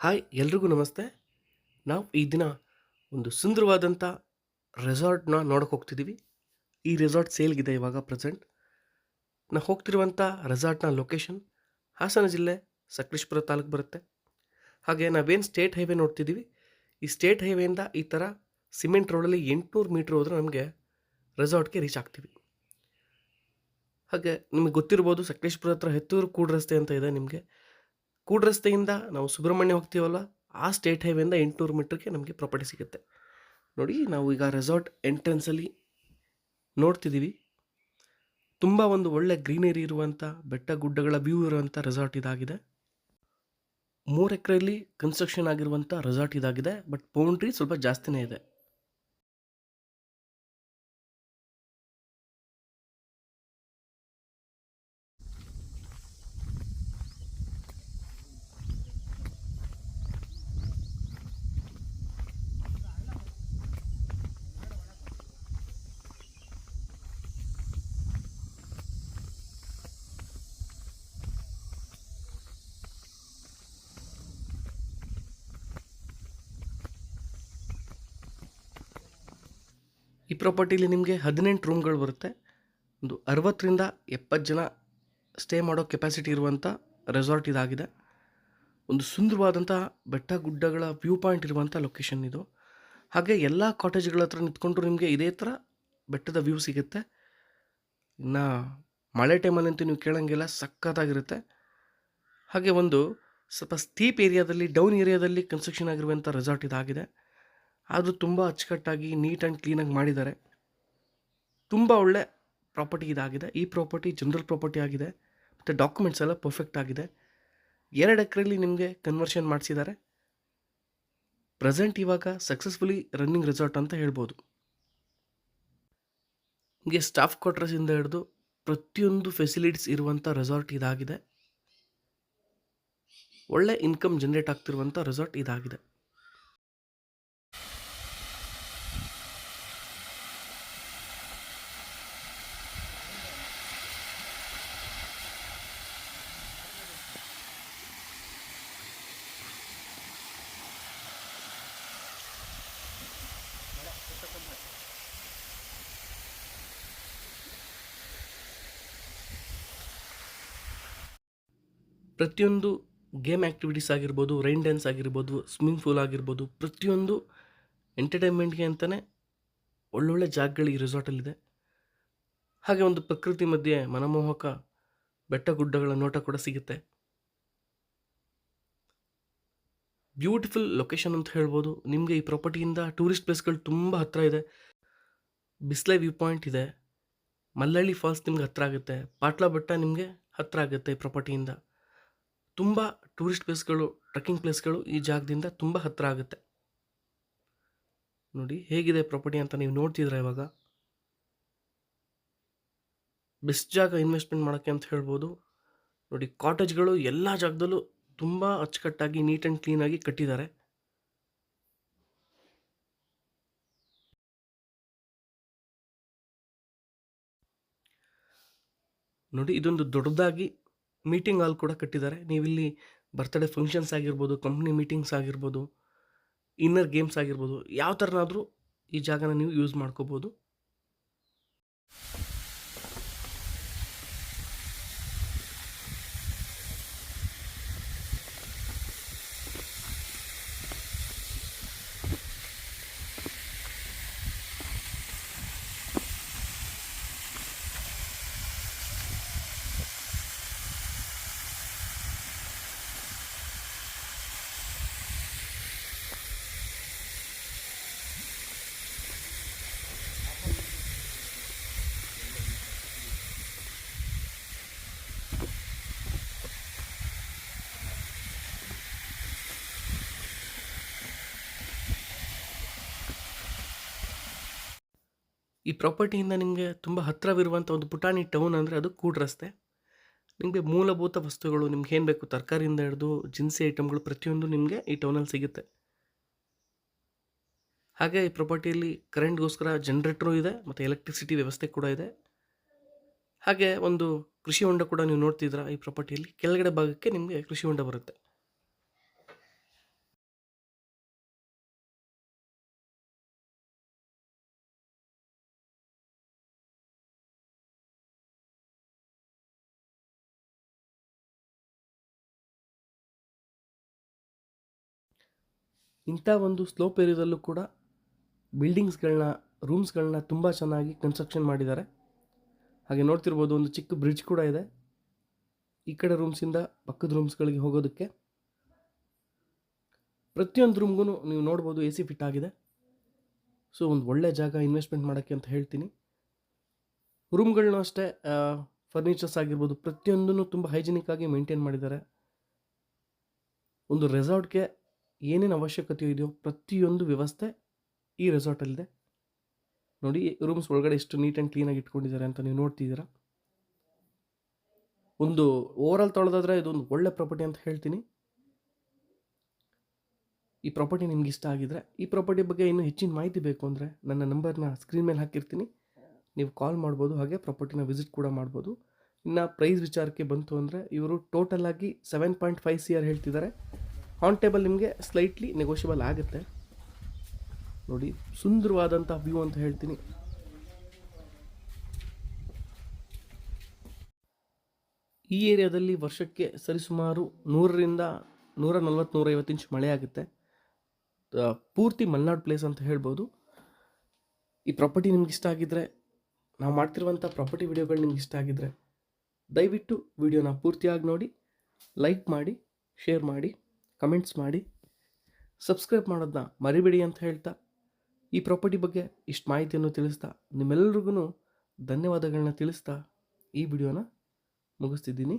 Hi, ಎಲ್ರಿಗೂ ನಮಸ್ತೆ. ನಾವು ಈ ದಿನ ಒಂದು ಸುಂದರವಾದಂಥ ರೆಸಾರ್ಟ್ನ ನೋಡೋಕೆ ಹೋಗ್ತಿದ್ದೀವಿ ಈ ರೆಸಾರ್ಟ್ ಸೇಲ್ಗಿದೆ ಇವಾಗ ಪ್ರೆಸೆಂಟ್ ನಾವು ಹೋಗ್ತಿರುವಂಥ ರೆಸಾರ್ಟ್ನ ಲೊಕೇಶನ್ ಹಾಸನ ಜಿಲ್ಲೆ ಸಕಲೇಶ್ಪುರ ತಾಲೂಕು ಬರುತ್ತೆ. ಹಾಗೆ ನಾವೇನು ಸ್ಟೇಟ್ ಹೈವೇ ನೋಡ್ತಿದ್ದೀವಿ ಈ ಸ್ಟೇಟ್ ಹೈವೇಯಿಂದ ಈ ಥರ ಸಿಮೆಂಟ್ ರೋಡಲ್ಲಿ ಎಂಟುನೂರು ಮೀಟ್ರ್ ಹೋದರೆ ನಮಗೆ ರೆಸಾರ್ಟ್ಗೆ ರೀಚ್ ಆಗ್ತೀವಿ. ಹಾಗೆ ನಿಮಗೆ ಗೊತ್ತಿರ್ಬೋದು ಸಕಲೇಶ್ಪುರ ಹತ್ರ ಹೆತ್ತೂರು ಕೂಡ್ ರಸ್ತೆ ಅಂತ ಇದೆ ನಿಮಗೆ. ಕೂಡ್ ರಸ್ತೆಯಿಂದ ನಾವು ಸುಬ್ರಹ್ಮಣ್ಯ ಹೋಗ್ತೀವಲ್ಲ, ಆ ಸ್ಟೇಟ್ ಹೈವೇಯಿಂದ ಎಂಟುನೂರು ಮೀಟ್ರಿಗೆ ನಮಗೆ ಪ್ರಾಪರ್ಟಿ ಸಿಗುತ್ತೆ. ನೋಡಿ, ನಾವು ಈಗ ರೆಸಾರ್ಟ್ ಎಂಟ್ರೆನ್ಸಲ್ಲಿ ನೋಡ್ತಿದ್ದೀವಿ ತುಂಬ ಒಂದು ಒಳ್ಳೆ ಗ್ರೀನರಿ ಇರುವಂಥ ಬೆಟ್ಟ ಗುಡ್ಡಗಳ ವ್ಯೂ ಇರುವಂಥ ರೆಸಾರ್ಟ್ ಇದಾಗಿದೆ. ಮೂರು ಎಕರೆಯಲ್ಲಿ ಕನ್ಸ್ಟ್ರಕ್ಷನ್ ಆಗಿರುವಂಥ ರೆಸಾರ್ಟ್ ಇದಾಗಿದೆ ಬಟ್ ಬೌಂಡ್ರಿ ಸ್ವಲ್ಪ ಜಾಸ್ತಿನೇ ಇದೆ. ಈ ಪ್ರಾಪರ್ಟಿಲಿ ನಿಮಗೆ ಹದಿನೆಂಟು ರೂಮ್ಗಳು ಬರುತ್ತೆ. ಒಂದು ಅರವತ್ತರಿಂದ ಎಪ್ಪತ್ತು ಜನ ಸ್ಟೇ ಮಾಡೋ ಕೆಪಾಸಿಟಿ ಇರುವಂಥ ರೆಸಾರ್ಟ್ ಇದಾಗಿದೆ. ಒಂದು ಸುಂದರವಾದಂಥ ಬೆಟ್ಟ ಗುಡ್ಡಗಳ ವ್ಯೂ ಪಾಯಿಂಟ್ ಇರುವಂಥ ಲೊಕೇಶನ್ ಇದು. ಹಾಗೆ ಎಲ್ಲ ಕಾಟೇಜ್ಗಳ ಹತ್ರ ನಿಂತ್ಕೊಂಡ್ರು ನಿಮಗೆ ಇದೇ ಥರ ಬೆಟ್ಟದ ವ್ಯೂ ಸಿಗುತ್ತೆ. ಇನ್ನು ಮಳೆ ಟೈಮಲ್ಲಿ ಅಂತೂ ನೀವು ಕೇಳೋಂಗಿಲ್ಲ, ಸಖತ್ತಾಗಿರುತ್ತೆ. ಹಾಗೆ ಒಂದು ಸ್ವಲ್ಪ ಸ್ಟೀಪ್ ಏರಿಯಾದಲ್ಲಿ ಡೌನ್ ಏರಿಯಾದಲ್ಲಿ ಕನ್ಸ್ಟ್ರಕ್ಷನ್ ಆಗಿರುವಂಥ ರೆಸಾರ್ಟ್ ಇದಾಗಿದೆ. ಅದು ತುಂಬ ಅಚ್ಚುಕಟ್ಟಾಗಿ ನೀಟ್ ಆ್ಯಂಡ್ ಕ್ಲೀನಾಗಿ ಮಾಡಿದ್ದಾರೆ. ತುಂಬ ಒಳ್ಳೆ ಪ್ರಾಪರ್ಟಿ ಇದಾಗಿದೆ. ಈ ಪ್ರಾಪರ್ಟಿ ಜನರಲ್ ಪ್ರಾಪರ್ಟಿ ಆಗಿದೆ. ಮತ್ತು ಡಾಕ್ಯುಮೆಂಟ್ಸ್ ಎಲ್ಲ ಪರ್ಫೆಕ್ಟ್ ಆಗಿದೆ. ಎರಡು ಎಕರೆಯಲ್ಲಿ ನಿಮಗೆ ಕನ್ವರ್ಷನ್ ಮಾಡಿಸಿದ್ದಾರೆ. ಪ್ರೆಸೆಂಟ್ ಇವಾಗ ಸಕ್ಸಸ್ಫುಲಿ ರನ್ನಿಂಗ್ ರೆಸಾರ್ಟ್ ಅಂತ ಹೇಳ್ಬೋದು. ನಿಮಗೆ ಸ್ಟಾಫ್ ಕ್ವಾರ್ಟರ್ಸಿಂದ ಹಿಡಿದು ಪ್ರತಿಯೊಂದು ಫೆಸಿಲಿಟೀಸ್ ಇರುವಂಥ ರೆಸಾರ್ಟ್ ಇದಾಗಿದೆ. ಒಳ್ಳೆ ಇನ್ಕಮ್ ಜನರೇಟ್ ಆಗ್ತಿರುವಂಥ ರೆಸಾರ್ಟ್ ಇದಾಗಿದೆ. ಪ್ರತಿಯೊಂದು ಗೇಮ್ ಆ್ಯಕ್ಟಿವಿಟೀಸ್ ಆಗಿರ್ಬೋದು, ರೈನ್ ಡ್ಯಾನ್ಸ್ ಆಗಿರ್ಬೋದು, ಸ್ವಿಮ್ಮಿಂಗ್ ಪೂಲ್ ಆಗಿರ್ಬೋದು, ಪ್ರತಿಯೊಂದು ಎಂಟರ್ಟೈನ್ಮೆಂಟ್ಗೆ ಅಂತಲೇ ಒಳ್ಳೊಳ್ಳೆ ಜಾಗಗಳು ಈ ರೆಸಾರ್ಟಲ್ಲಿದೆ. ಹಾಗೆ ಒಂದು ಪ್ರಕೃತಿ ಮಧ್ಯೆ ಮನಮೋಹಕ ಬೆಟ್ಟ ಗುಡ್ಡಗಳ ನೋಟ ಕೂಡ ಸಿಗುತ್ತೆ. ಬ್ಯೂಟಿಫುಲ್ ಲೊಕೇಶನ್ ಅಂತ ಹೇಳ್ಬೋದು. ನಿಮಗೆ ಈ ಪ್ರಾಪರ್ಟಿಯಿಂದ ಟೂರಿಸ್ಟ್ ಪ್ಲೇಸ್ಗಳು ತುಂಬ ಹತ್ತಿರ ಇದೆ. ಬಿಸ್ಲೆ ವ್ಯೂ ಪಾಯಿಂಟ್ ಇದೆ. ಮಲ್ಲಳ್ಳಿ ಫಾಲ್ಸ್ ನಿಮ್ಗೆ ಹತ್ತಿರ ಆಗುತ್ತೆ. ಪಾಟ್ಲಾ ಬೆಟ್ಟ ನಿಮಗೆ ಹತ್ತಿರ ಆಗುತ್ತೆ ಈ ಪ್ರಾಪರ್ಟಿಯಿಂದ ತುಂಬ ಟೂರಿಸ್ಟ್ ಪ್ಲೇಸ್ಗಳು ಟ್ರೆಕ್ಕಿಂಗ್ ಪ್ಲೇಸ್ಗಳು ಈ ಜಾಗದಿಂದ ತುಂಬ ಹತ್ತಿರ ಆಗುತ್ತೆ. ನೋಡಿ, ಹೇಗಿದೆ ಪ್ರಾಪರ್ಟಿ ಅಂತ ನೀವು ನೋಡ್ತಿದ್ರೆ ಇವಾಗ? ಬೆಸ್ಟ್ ಜಾಗ ಇನ್ವೆಸ್ಟ್ಮೆಂಟ್ ಮಾಡೋಕ್ಕೆ ಅಂತ ಹೇಳ್ಬೋದು. ನೋಡಿ ಕಾಟೇಜ್ಗಳು ಎಲ್ಲ ಜಾಗದಲ್ಲೂ ತುಂಬ ಅಚ್ಚುಕಟ್ಟಾಗಿ ನೀಟ್ ಆ್ಯಂಡ್ ಕ್ಲೀನಾಗಿ ಕಟ್ಟಿದ್ದಾರೆ. ನೋಡಿ, ಇದೊಂದು ದೊಡ್ಡದಾಗಿ ಮೀಟಿಂಗ್ ಹಾಲ್ ಕೂಡ ಕಟ್ಟಿದ್ದಾರೆ. ನೀವಿಲ್ಲಿ ಬರ್ತ್ಡೇ ಫಂಕ್ಷನ್ಸ್ ಆಗಿರ್ಬೋದು, ಕಂಪ್ನಿ ಮೀಟಿಂಗ್ಸ್ ಆಗಿರ್ಬೋದು ಇನ್ನರ್ ಗೇಮ್ಸ್ ಆಗಿರ್ಬೋದು, ಯಾವ ಥರನಾದರೂ ಈ ಜಾಗನ ನೀವು ಯೂಸ್ ಮಾಡ್ಕೋಬೋದು. ಈ ಪ್ರಾಪರ್ಟಿಯಿಂದ ನಿಮಗೆ ತುಂಬ ಹತ್ತಿರವಿರುವಂಥ ಒಂದು ಪುಟಾಣಿ ಟೌನ್ ಅಂದರೆ ಅದು ಕೂಡ ರಸ್ತೆ ನಿಮಗೆ ಮೂಲಭೂತ ವಸ್ತುಗಳು, ನಿಮ್ಗೆ ಏನು ಬೇಕು ತರಕಾರಿಯಿಂದ ಹಿಡಿದು ಜಿನ್ಸಿ ಐಟಮ್ಗಳು ಪ್ರತಿಯೊಂದು ನಿಮಗೆ ಈ ಟೌನಲ್ಲಿ ಸಿಗುತ್ತೆ. ಹಾಗೆ ಈ ಪ್ರಾಪರ್ಟಿಯಲ್ಲಿ ಕರೆಂಟ್ಗೋಸ್ಕರ ಜನ್ರೇಟ್ರು ಇದೆ ಮತ್ತು ಎಲೆಕ್ಟ್ರಿಸಿಟಿ ವ್ಯವಸ್ಥೆ ಕೂಡ ಇದೆ. ಹಾಗೆ ಒಂದು ಕೃಷಿ ಹೊಂಡ ಕೂಡ ನೀವು ನೋಡ್ತಿದ್ದೀರಾ ಈ ಪ್ರಾಪರ್ಟಿಯಲ್ಲಿ. ಕೆಳಗಡೆ ಭಾಗಕ್ಕೆ ನಿಮಗೆ ಕೃಷಿ ಹೊಂಡ ಬರುತ್ತೆ. ಇಂಥ ಒಂದು ಸ್ಲೋಪ್ ಏರಿಯಾದಲ್ಲೂ ಕೂಡ ಬಿಲ್ಡಿಂಗ್ಸ್ಗಳನ್ನ ರೂಮ್ಸ್ಗಳನ್ನ ತುಂಬ ಚೆನ್ನಾಗಿ ಕನ್ಸ್ಟ್ರಕ್ಷನ್ ಮಾಡಿದ್ದಾರೆ. ಹಾಗೆ ನೋಡ್ತಿರ್ಬೋದು ಒಂದು ಚಿಕ್ಕ ಬ್ರಿಡ್ಜ್ ಕೂಡ ಇದೆ. ಈ ಕಡೆ ರೂಮ್ಸಿಂದ ಪಕ್ಕದ ರೂಮ್ಸ್ಗಳಿಗೆ ಹೋಗೋದಕ್ಕೆ. ಪ್ರತಿಯೊಂದು ರೂಮ್ಗೂ ನೀವು ನೋಡ್ಬೋದು ಎ ಸಿ ಫಿಟ್ ಆಗಿದೆ. ಸೊ ಒಂದು ಒಳ್ಳೆ ಜಾಗ ಇನ್ವೆಸ್ಟ್ಮೆಂಟ್ ಮಾಡೋಕ್ಕೆ ಅಂತ ಹೇಳ್ತೀನಿ. ರೂಮ್ಗಳನ್ನೂ ಅಷ್ಟೇ ಫರ್ನಿಚರ್ಸ್ ಆಗಿರ್ಬೋದು ಪ್ರತಿಯೊಂದನ್ನು ತುಂಬ ಹೈಜಿನಿಕ್ ಆಗಿ ಮೇಂಟೈನ್ ಮಾಡಿದ್ದಾರೆ. ಒಂದು ರೆಸಾರ್ಟ್ಗೆ ಏನೇನು ಅವಶ್ಯಕತೆ ಇದೆಯೋ ಪ್ರತಿಯೊಂದು ವ್ಯವಸ್ಥೆ ಈ ರೆಸಾರ್ಟಲ್ಲಿದೆ ನೋಡಿ ರೂಮ್ಸ್ ಒಳಗಡೆ ಎಷ್ಟು ನೀಟ್ ಆ್ಯಂಡ್ ಕ್ಲೀನಾಗಿ ಇಟ್ಕೊಂಡಿದ್ದಾರೆ ಅಂತ ನೀವು ನೋಡ್ತಿದ್ದೀರಾ? ಒಂದು ಓವರಾಲ್ ತೊಳೆದಾದ್ರೆ ಇದೊಂದು ಒಳ್ಳೆ ಪ್ರಾಪರ್ಟಿ ಅಂತ ಹೇಳ್ತೀನಿ. ಈ ಪ್ರಾಪರ್ಟಿ ನಿಮ್ಗೆ ಇಷ್ಟ ಆಗಿದ್ರೆ, ಈ ಪ್ರಾಪರ್ಟಿ ಬಗ್ಗೆ ಇನ್ನೂ ಹೆಚ್ಚಿನ ಮಾಹಿತಿ ಬೇಕು ಅಂದರೆ ನನ್ನ ನಂಬರ್ನ ಸ್ಕ್ರೀನ್ ಮೇಲೆ ಹಾಕಿರ್ತೀನಿ. ನೀವು ಕಾಲ್ ಮಾಡ್ಬೋದು, ಹಾಗೆ ಪ್ರಾಪರ್ಟಿನ ವಿಸಿಟ್ ಕೂಡ ಮಾಡ್ಬೋದು. ಇನ್ನು ಪ್ರೈಸ್ ವಿಚಾರಕ್ಕೆ ಬಂತು ಅಂದರೆ ಇವರು ಟೋಟಲ್ ಆಗಿ seven point five C R ಹೇಳ್ತಿದ್ದಾರೆ. ಆನ್ ಟೇಬಲ್ ನಿಮಗೆ ಸ್ಲೈಟ್ಲಿ ನೆಗೋಷಿಯಬಲ್ ಆಗುತ್ತೆ. ನೋಡಿ ಸುಂದರವಾದಂಥ ವ್ಯೂ ಅಂತ ಹೇಳ್ತೀನಿ. ಈ ಏರಿಯಾದಲ್ಲಿ ವರ್ಷಕ್ಕೆ ಸರಿಸುಮಾರು ನೂರರಿಂದ ನೂರ ನಲ್ವತ್ತು ನೂರೈವತ್ತು ಇಂಚ್ ಮಳೆ ಆಗುತ್ತೆ. ಪೂರ್ತಿ ಮಲೆನಾಡು ಪ್ಲೇಸ್ ಅಂತ ಹೇಳ್ಬೋದು. ಈ ಪ್ರಾಪರ್ಟಿ ನಿಮ್ಗೆ ಇಷ್ಟ ಆಗಿದ್ದರೆ ನಾವು ಮಾಡ್ತಿರುವಂಥ ಪ್ರಾಪರ್ಟಿ ವಿಡಿಯೋಗಳು ನಿಮ್ಗೆ ಇಷ್ಟ ಆಗಿದ್ದರೆ ದಯವಿಟ್ಟು ವಿಡಿಯೋನ ಪೂರ್ತಿಯಾಗಿ ನೋಡಿ ಲೈಕ್ ಮಾಡಿ ಶೇರ್ ಮಾಡಿ. ಕಮೆಂಟ್ಸ್ ಮಾಡಿ. ಸಬ್ಸ್ಕ್ರೈಬ್ ಮಾಡೋದನ್ನ ಮರಿಬೇಡಿ ಅಂತ ಹೇಳ್ತಾ, ಈ ಪ್ರಾಪರ್ಟಿ ಬಗ್ಗೆ ಇಷ್ಟು ಮಾಹಿತಿಯನ್ನು ತಿಳಿಸ್ತಾ ನಿಮ್ಮೆಲ್ಲರಿಗೂ ಧನ್ಯವಾದಗಳನ್ನ ತಿಳಿಸ್ತಾ ಈ ವಿಡಿಯೋನ ಮುಗಿಸ್ತಿದ್ದೀನಿ.